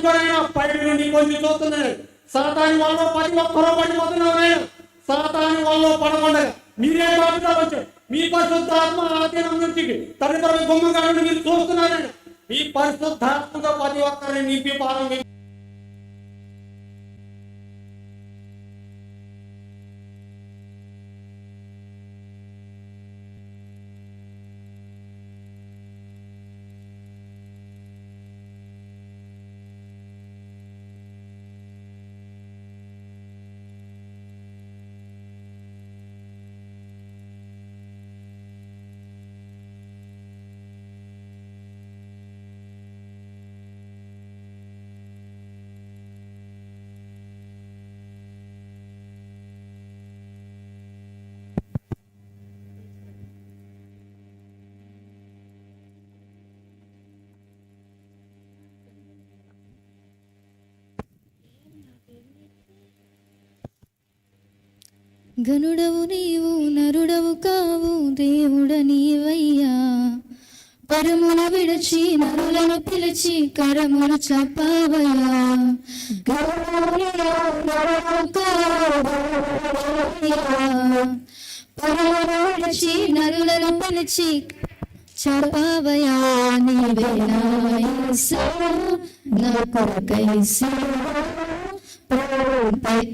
కూడా నుండి కొంచెం చూస్తున్నాడు సాతాని వల్ల పది ఒక్కరో పడిపోతున్నారు సాతాని వల్ల పడకుండా మీరే బాధ్యతలు వచ్చారు మీ పరిశుద్ధాత్మ ఆధీనం నుంచి తల్లిదండ్రుల గుమ్మగా నుండి మీరు చూస్తున్నారండి మీ పరిశుద్ధాత్మగా పది ఒక్కరిని నింపి పాలన ఘనుడవు నీవు నరుడవు కావు దేవుడ నీవయ్యా పరముల విడచి నరులను పిలిచి కరములు చెప్పవయ్యా గనుడవు విడచి నరులను పిలిచి చెప్పవయా నీవే నా కొరకై ప్రాణం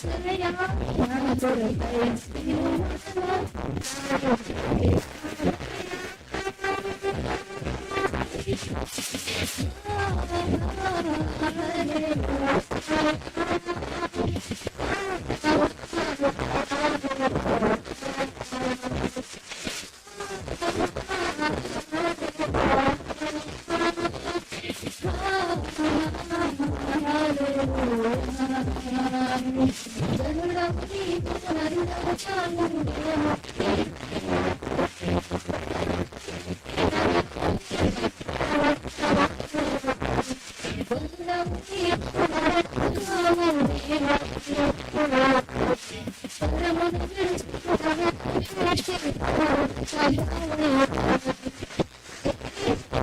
是这样啊我让他做的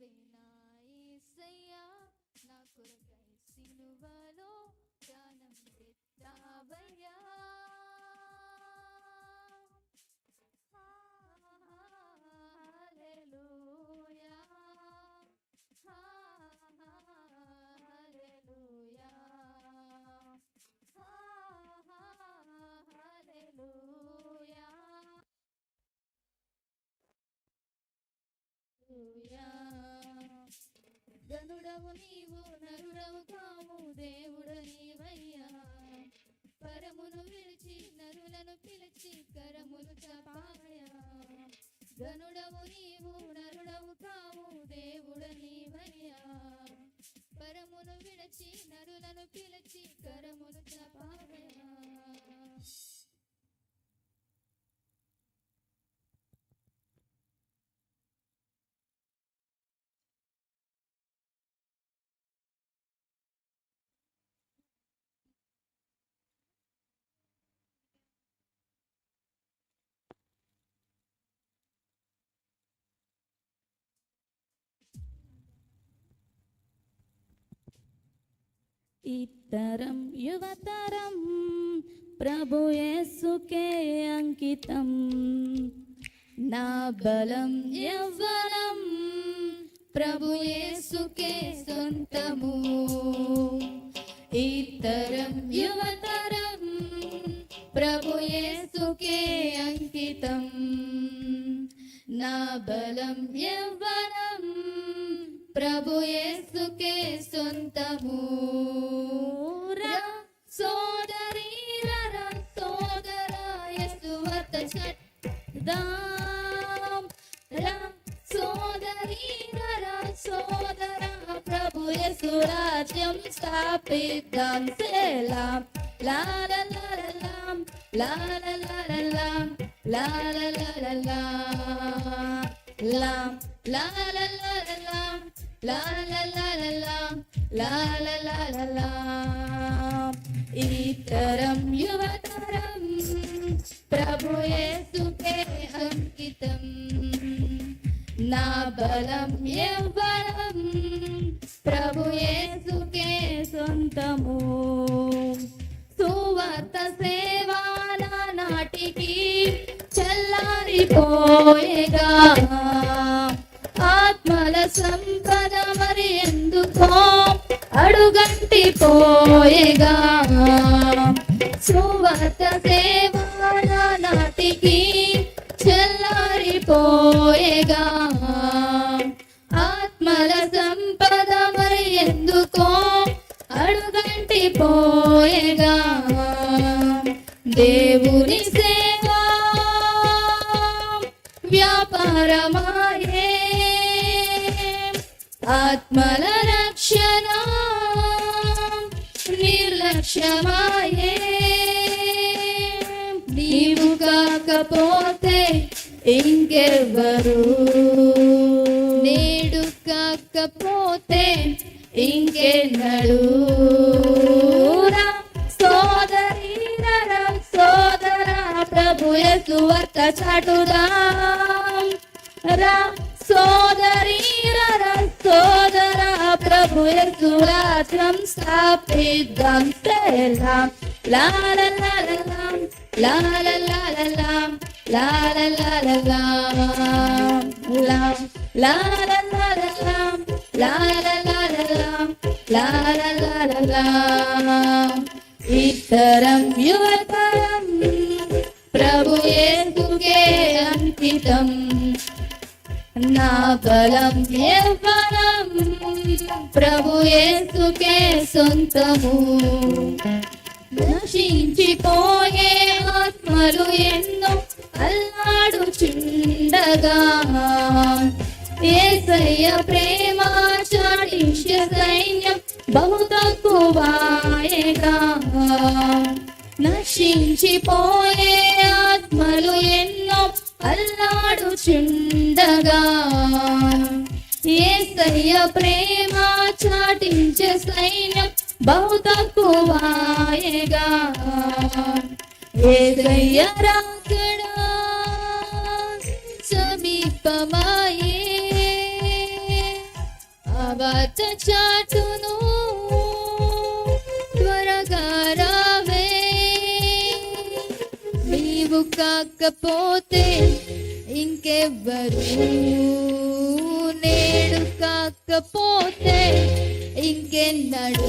నీవే నా నా కొరకై సిలువలో ప్రాణం పెట్టావయ్యా. ధనుడవు నీవు నరుడవు కావు దేవుడు నీవయ్యా. పరమును విడిచి నరులను పిలిచి కరములు చపాయా ధనుడవు నీవు నరుడవు కావు దేవుడు నీవయ్యా. పరమును విడిచి నరులను పిలిచి ఇతరం యువతరం ప్రభు యేసుకే అంకితం. నా బలం యవ్వనం ప్రభు యేసుకే సొంతము. ఇతరం యువతరం ప్రభు యేసుకే అంకితం. నా బలం యవ్వనం ప్రభు యేసుకే సొంతము. യേശു രാജ്യം സ്ഥാപിതാം സേലാം ലാലലാലലാം ലാലലാലലാം ലാലലാലലാം ലാം ലാലലാലലാം ലാലലാലലാം ലാലലാലലാം ഇത്തരം യുവതരം പ്രഭു യേസുക്കേ അങ്കിതം നാബലം യൗവനം జీవితము సువార్త సేవాల నాటికి చల్లారిపోయేగా ఆత్మల సంపద మరి ఎందుకో అడుగంటి పోయేగా. సువార్త సేవాల నాటికి చల్లారిపోయేగా ఆత్మల రక్షణ నిర్లక్ష్యమాయే. నీవు కాకపోతే ఇంకెవ్వరు నేడు కాకపోతే ఇంకెన్నడు సోదరీరం సోదరా రా సోదర ప్రభు సువార్త చాటుదాం. రా. കുഴക്കുലാത്രം സ്ഥാപിതം തരലാം ലാലലാലലാം ലാലലാലലാം ലാലലാലലാം ലാലലാലലാം ലാലലാലലാം ലാലലാലലാം ഇത്തരം తక్కువాయగా ఏసయ్య రాకడా సమీపమాయే. అవాత చాటును త్వరగా రావే. నీవు కాకపోతే ఇంకెవ్వరు నేడు కాకపోతే ఇంకెన్నడు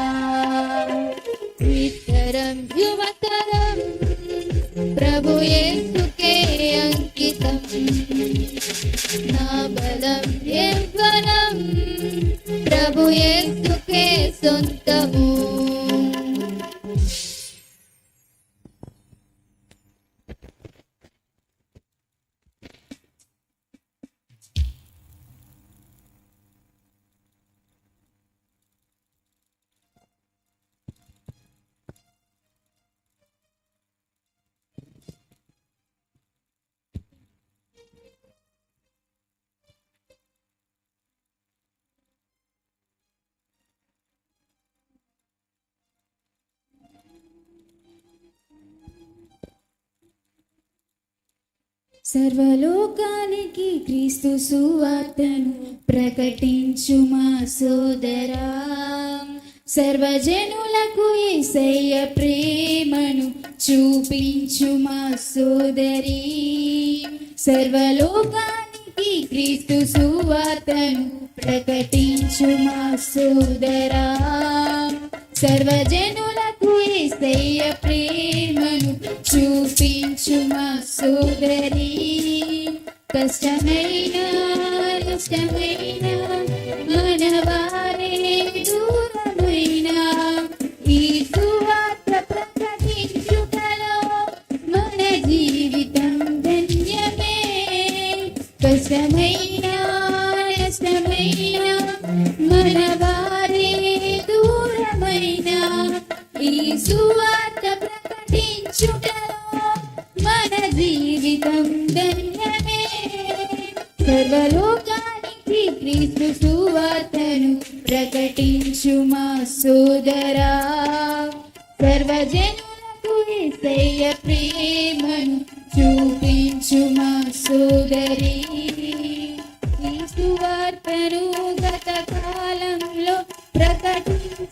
సర్వలోకానికి క్రీస్తు సువార్తను ప్రకటించు మా సోదరా. సర్వజనులకు ఏసయ్య ప్రేమను చూపించు మా సోదరి. సర్వలోకానికి క్రీస్తు సువార్తను ప్రకటించు మా సోదరా. సర్వజనులకు స్థేయ ప్రేమను చూపించు మా సోదరి. కష్టమైన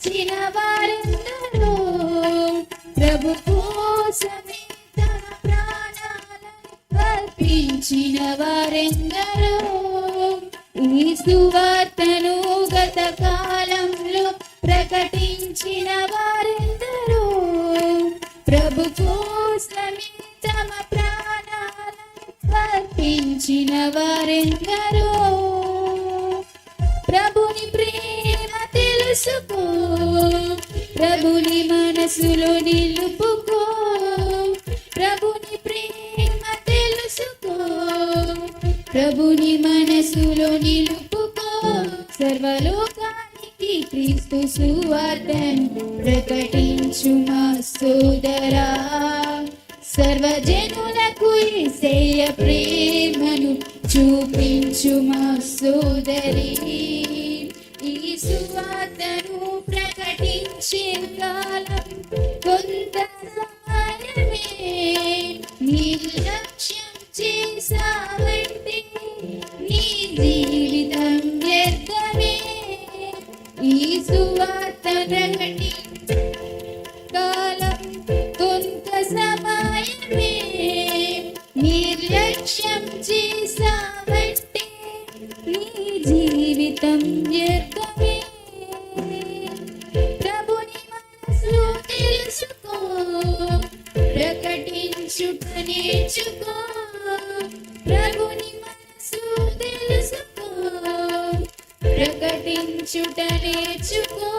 వచ్చిన వారందరూ ప్రభు కోసమే తమ ప్రాణాలను అర్పించిన వారెందరూ గత కాలంలో ప్రకటించిన ప్రకటించు మా సోదరా. సర్వజనులకు ఏసేయ ప్రేమను చూపించు మా సోదరి. ఈ సువార్తను ప్రకటించుట నేర్చుకో ప్రభుని మనసు తెలుసుకో. ప్రకటించుట నేర్చుకో.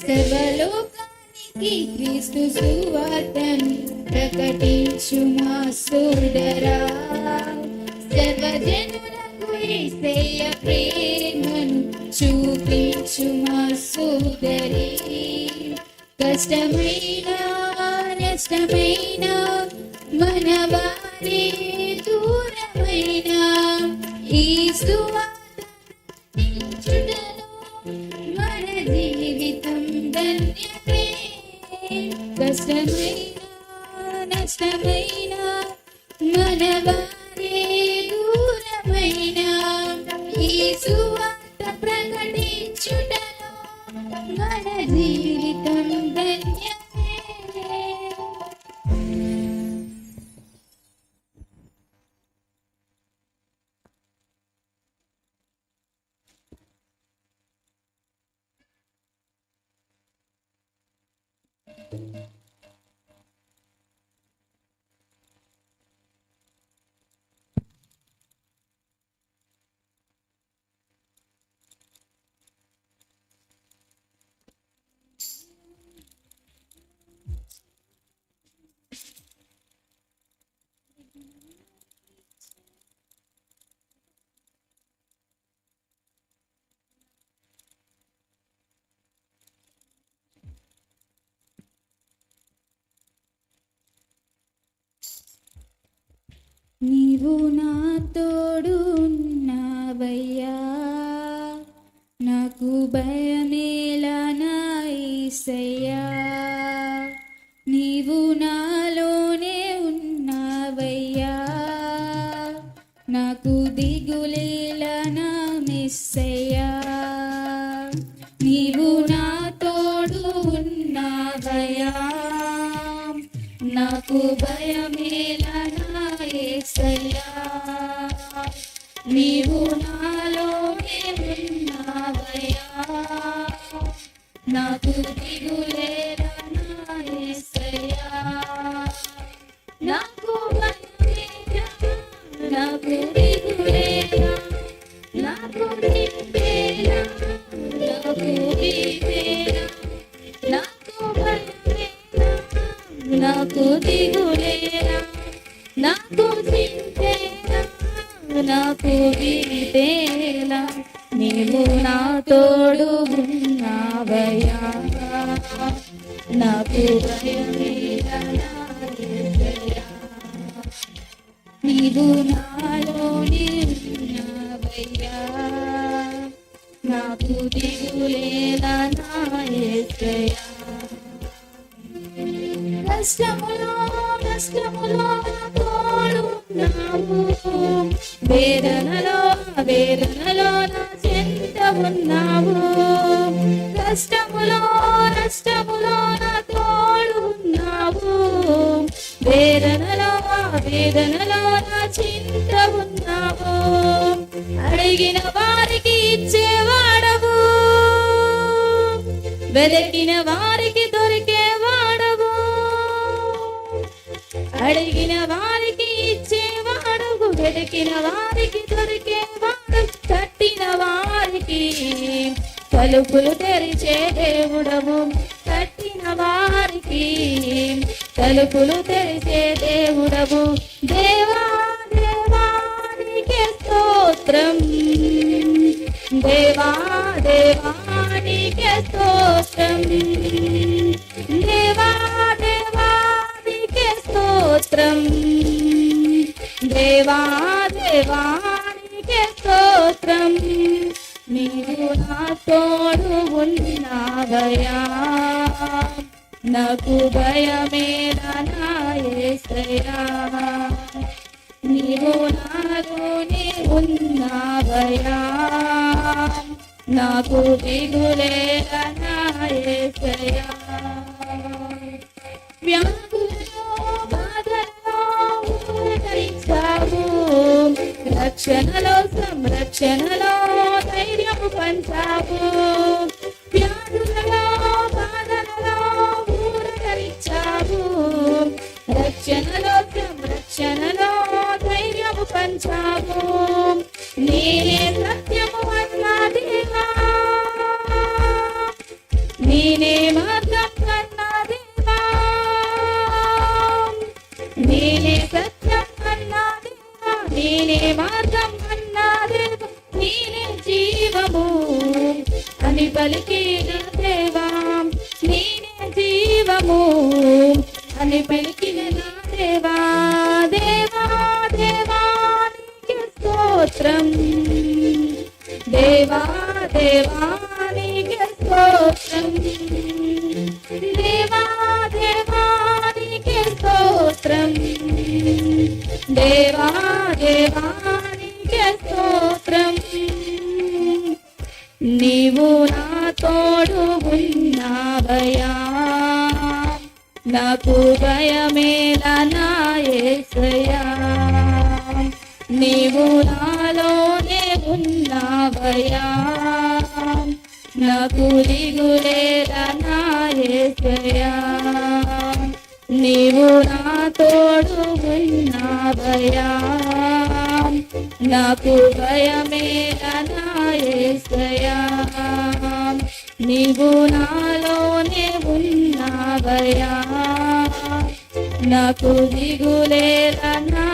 సభలో never నీవు నా తోడు ఉన్నావయ్యా నాకు భయమేలా నా యేసయ్యా నీవు నాలోనే ఉన్నావయ్యా. నాకు దిగులేలా నా మిస్సయ్యా. నీవు నా తోడు ఉన్నావయ్యా నాకు నాకు దిగులేలా కష్టములో కష్టములో తోడున్నావు వేదనలో వేదనలో నా చెంత ఉన్నావు కష్టములో నా వేదనలో వేదనలో నా చింత ఉన్నావు. అడిగిన వారికి ఇచ్చే వెదకిన వారికి దొరికే వాడవు. అడిగిన వారికి ఇచ్చే వాడవు. వెతికిన వారికి దొరికే వాడు తట్టిన వారికి తలుపులు తెరిచే దేవుడము తట్టిన వారికి తలుపులు తెరిచే దేవుడము దేవా దేవానికి స్తోత్రం. దేవా దేవా. దేవానికి స్తోత్రం. నీవు నా తోడు ఉన్నావయా నాకు భయమేలా నీవు నాలోని ఉన్నావయా నాకు దిగులేలా రక్షణలో సంరక్షణలో ధైర్యము పంచావు స్తోత్రం దేవా దేవానికి స్తోత్రం. దేవా దేవానికి స్తోత్రం. దేవా దేవానికి స్తోత్రం. నీవు నా తోడు ఉన్నా ఉన్నావయా నాకు భయమేలా నా ఉన్నావయా నాకు దిగులేలా నా యేసయ్యా నీవు నా తోడు ఉన్నావయా నాకు భయమేలా నా నీవు నాలోనే ఉన్నావయా నాకు దిగులేలా నా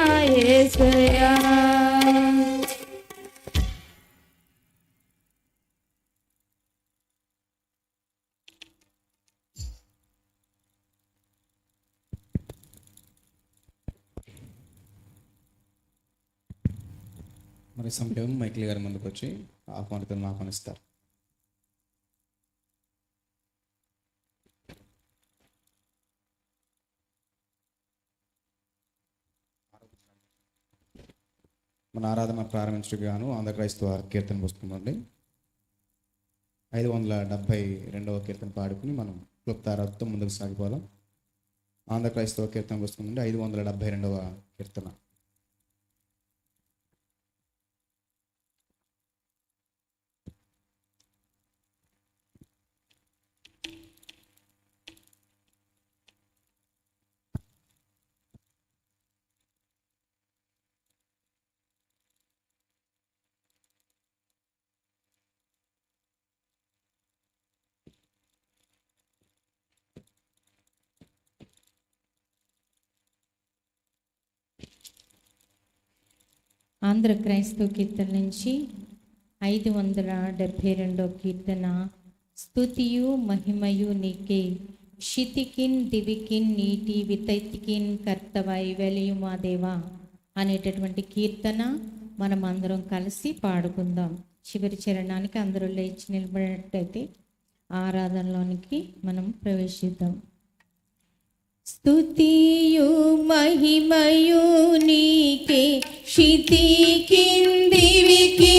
యేసయ్యా మైకిల్ గారి ముందుకు వచ్చి ఆహ్వానితులను ఆహ్వానిస్తారు. మన ఆరాధన ప్రారంభించడానికి గాను ఆంధ్ర క్రైస్తవ కీర్తన పుస్తకం నుండి ఐదు వందల డెబ్భై రెండవ కీర్తన పాడుకుని మనం క్లుప్తారాధతో ముందుకు సాగిపోదాం. ఆంధ్ర క్రైస్తవ కీర్తన పుస్తకం నుండి ఐదు వందల డెబ్భై రెండవ కీర్తన. ఆంధ్ర క్రైస్తవ కీర్తన నుంచి ఐదు వందల డెబ్భై రెండో కీర్తన స్తుతియు మహిమయు నీకే క్షితికిన్ దివికిన్ నీటి వితైతికిన్ కర్తవై వెలియు మా దేవా అనేటటువంటి కీర్తన మనం అందరం కలిసి పాడుకుందాం. చివరి చరణానికి అందరూ లేచి నిలబడినట్టయితే ఆరాధనలోనికి మనం ప్రవేశిద్దాం. स्तुतियो महिमयो नीके क्षिति किन् दिविता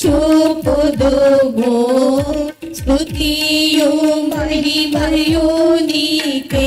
చూపుదుము స్తుతియు మహిమయు నీకే